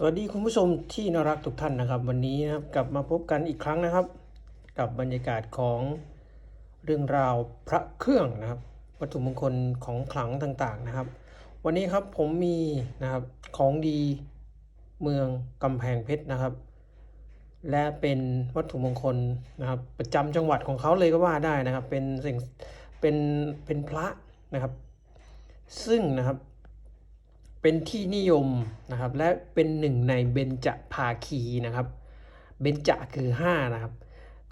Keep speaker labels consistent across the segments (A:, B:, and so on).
A: สวัสดีคุณผู้ชมที่น่ารักทุกท่านนะครับ วันนี้นะครับกลับมาพบกันอีกครั้งนะครับ กับบรรยากาศของเรื่องราวพระเครื่องนะครับ วัตถุมงคลของขลังต่างๆนะครับ วันนี้ครับผมมีนะครับของดีเมืองกำแพงเพชรนะครับ และเป็นวัตถุมงคลนะครับประจำจังหวัดของเขาเลยก็ว่าได้นะครับ เป็นสิ่งเป็นเป็นพระนะครับ ซึ่งนะครับ เป็นที่นิยมนะครับ และเป็นหนึ่งในเบญจภาคีนะครับ เบญจคือ5นะครับ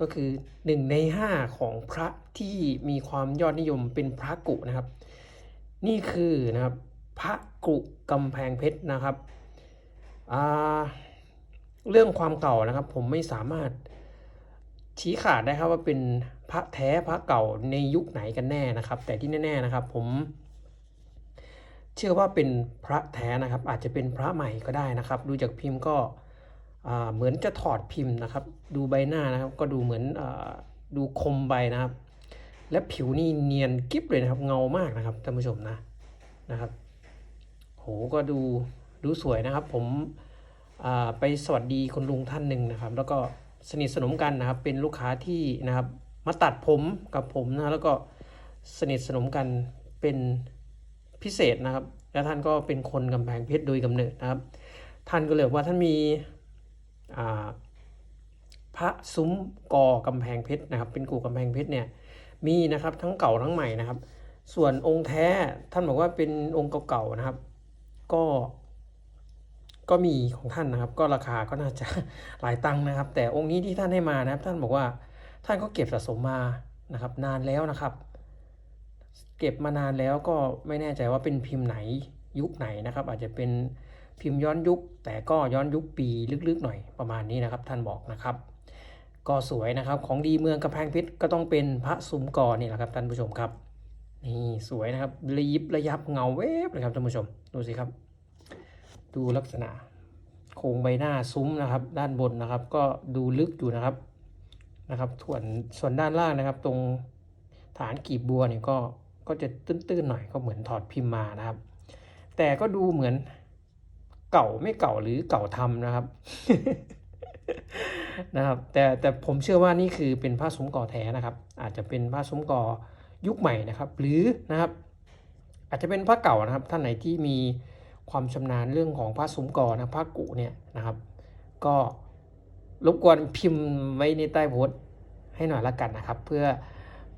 A: ก็คือหนึ่งในห้าของพระที่มีความยอดนิยมเป็นพระกุนะครับ นี่คือนะครับพระกุกำแพงเพชรนะครับเรื่องความเก่านะครับ ผมไม่สามารถชี้ขาดได้ครับว่าเป็นพระแท้พระเก่าในยุคไหนกันแน่นะครับ แต่ที่แน่ ๆนะครับ ผม เชื่อว่าเป็นพระแท้นะครับ อาจจะเป็นพระใหม่ก็ได้นะครับ ดูจากพิมพ์ก็เหมือนจะถอดพิมพ์นะครับ ดูใบหน้านะครับ ก็ดูเหมือนอดูคมใบนะครับ และผิวนี่เนียนกิ๊บเลยนะครับ เงามากนะครับท่านผู้ชมนะนะครับ โหก็ดูดูสวยนะครับ ผมไปสวัสดีคุณลุงท่านหนึ่งนะครับ แล้วก็สนิทสนมกันนะครับ เป็นลูกค้าที่นะครับ มาตัดผมกับผมนะแล้วก็สนิทสนมกันเป็น พิเศษนะครับ และท่านก็เป็นคนกำแพงเพชรโดยกำเนิดนะครับ ท่านก็เลยบอกว่าท่านมีพระซุ้มกอกำแพงเพชรนะครับ เป็นกู่กำแพงเพชรเนี่ยมีนะครับทั้งเก่าทั้งใหม่นะครับ ส่วนองค์แท้ท่านบอกว่าเป็นองค์เก่าๆนะครับ ก็ก็มีของท่านนะครับ ก็ราคาก็น่าจะหลายตังค์นะครับ แต่องค์นี้ที่ท่านให้มานะครับ ท่านบอกว่าท่านก็เก็บสะสมมานะครับ นานแล้วนะครับ เก็บมานานแล้วก็ไม่แน่ใจว่าเป็นพิมพ์ไหนยุคไหนนะครับ อาจจะเป็นพิมพ์ย้อนยุค แต่ก็ย้อนยุคปีลึกๆหน่อยประมาณนี้นะครับ ท่านบอกนะครับ ก็สวยนะครับของดีเมืองกำแพงเพชรก็ต้องเป็นพระซุ้มกอนี่แหละครับท่านผู้ชมครับนี่สวยนะครับระยิบระยับเงาเวฟเลยครับท่านผู้ชมดูสิครับ ดูลักษณะโครงใบหน้าซุ้มนะครับ ด้านบนนะครับ ก็ดูลึกอยู่นะครับนะครับส่วนส่วนด้านล่างนะครับ ตรงฐานกีบบัวเนี่ยก็ ก็จะตื้นๆหน่อยก็เหมือนถอดพิมพ์มานะครับ แต่ก็ดูเหมือนเก่าไม่เก่าหรือเก่าทำนะครับนะครับแต่แต่ผมเชื่อว่านี่คือเป็นผ้าซุ้มก่อแท้นะครับ อาจจะเป็นผ้าซุ้มก่อยุคใหม่นะครับ หรือนะครับ อาจจะเป็นผ้าเก่านะครับ ท่านไหนที่มีความชำนาญเรื่องของผ้าซุ้มก่อนะผ้ากุเนี่ยนะครับ ก็รบกวนพิมพ์ไว้ในใต้โพสต์ให้หน่อยละกันนะครับ เพื่อ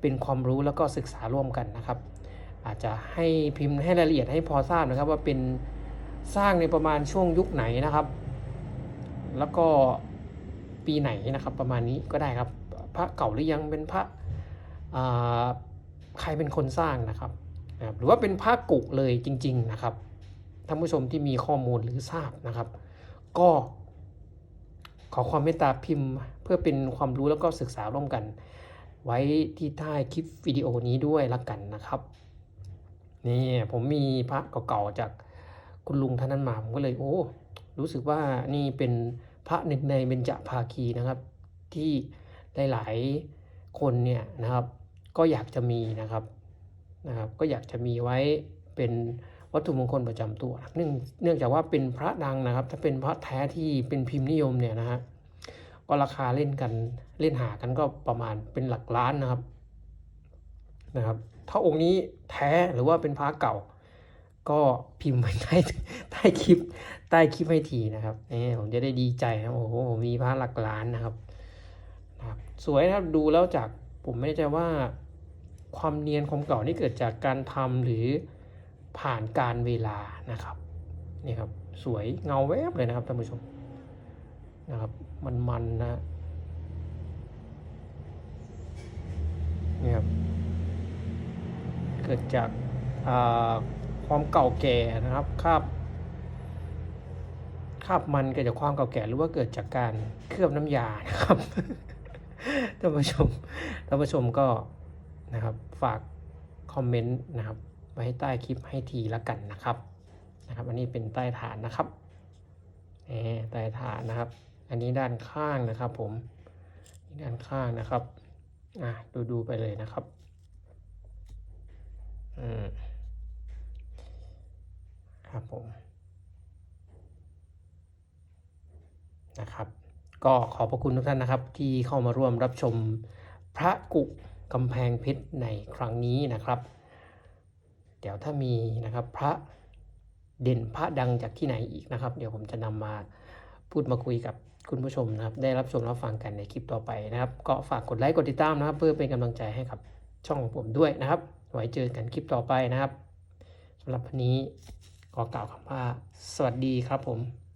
A: เป็นความรู้แล้วก็ศึกษาร่วมกันนะครับ อาจจะให้พิมพ์ให้รายละเอียดให้พอทราบนะครับ ว่าเป็นสร้างในประมาณช่วงยุคไหนนะครับ แล้วก็ปีไหนนะครับ ประมาณนี้ก็ได้ครับ พระเก่าหรือยังเป็นพระใครเป็นคนสร้างนะครับหรือว่าเป็นพระกุกเลยจริง ๆนะครับท่านผู้ชมที่มีข้อมูลหรือทราบนะครับ ก็ขอความเมตตาพิมพ์เพื่อเป็นความรู้แล้วก็ศึกษาร่วมกัน ไว้ที่ใต้คลิปวิดีโอนี้ด้วยละกันนะครับ นี่ผมมีพระเก่าๆจากคุณลุงท่านนั้นมาผมก็เลยโอ้รู้สึกว่านี่เป็นพระหนึ่งในเบญจภาคีนะครับ ที่หลายๆคนเนี่ยนะครับ ก็อยากจะมีนะครับนะครับ ก็อยากจะมีไว้เป็นวัตถุมงคลประจำตัวเนื่องเนื่องจากว่าเป็นพระดังนะครับ ถ้าเป็นพระแท้ที่เป็นพิมพ์นิยมเนี่ยนะฮะ ก็ราคาเล่นกันเล่นหากันก็ประมาณเป็นหลักล้านนะครับนะครับ ถ้าองค์นี้แท้หรือว่าเป็นพระเก่า ก็พิมพ์ไว้ใต้ใต้คลิปใต้คลิปให้ทีนะครับนี่ผมจะได้ดีใจนะโอ้โหผมมีพระหลักล้านนะครับนะครับ สวยนะครับดูแล้วจากผมไม่แน่ใจว่าความเนียนความเก่านี่เกิดจากการทำหรือผ่านการเวลานะครับนี่ครับ สวยเงาแวบเลยนะครับท่านผู้ชม นะครับ มันๆนะนี่ครับ เกิดจากความเก่าแก่นะครับคราบคราบมันเกิดจากความเก่าแก่หรือว่าเกิดจากการเคลือบน้ำยานะครับท่านผู้ชมท่านผู้ชมก็นะครับฝากคอมเมนต์นะครับไว้ให้ใต้คลิปให้ทีละกันนะครับนะครับ อันนี้เป็นใต้ฐานนะครับใต้ฐานนะครับ อันนี้ด้านข้างนะครับผมด้านข้างนะครับอะดูดูไปเลยนะครับอืมครับผมนะครับ ก็ขอบพระคุณทุกท่านนะครับ ที่เข้ามาร่วมรับชมพระกุกำแพงเพชรในครั้งนี้นะครับ เดี๋ยวถ้ามีนะครับพระเด่นพระดังจากที่ไหนอีกนะครับ เดี๋ยวผมจะนำมา พูดมาคุยกับคุณผู้ชมนะครับ ได้รับชมรับฟังกันในคลิปต่อไปนะครับ ก็ฝากกดไลค์กดติดตามนะครับ เพื่อเป็นกำลังใจให้กับช่องของผมด้วยนะครับ ไว้เจอกันคลิปต่อไปนะครับสำหรับวันนี้ขอกล่าวคำว่าสวัสดีครับผม